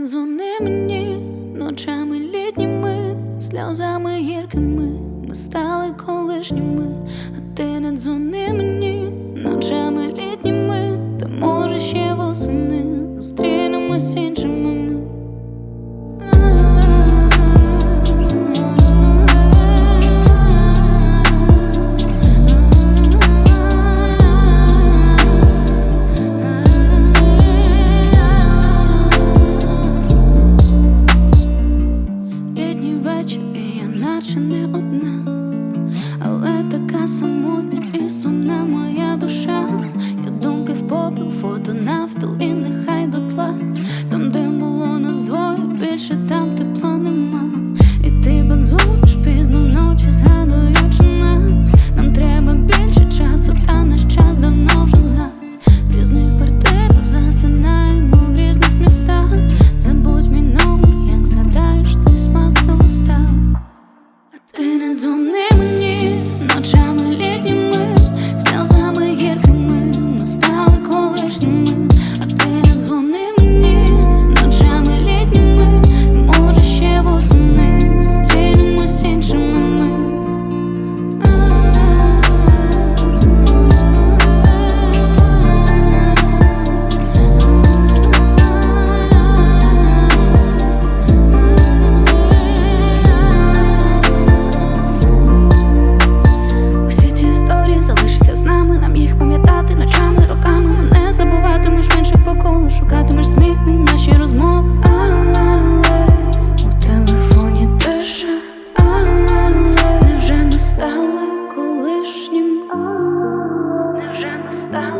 не дзвони мені ночами літніми, сльозами гіркими ми стали колишніми, а ти не дзвони мені. самотня і сумна моя душа, я думки в попіл, фото навпіл, і нехай дотла. Там, де було нас двоє більше там сміх мій наші розмови У телефоні тиша Невже ми стали колишнім? Невже ми стали?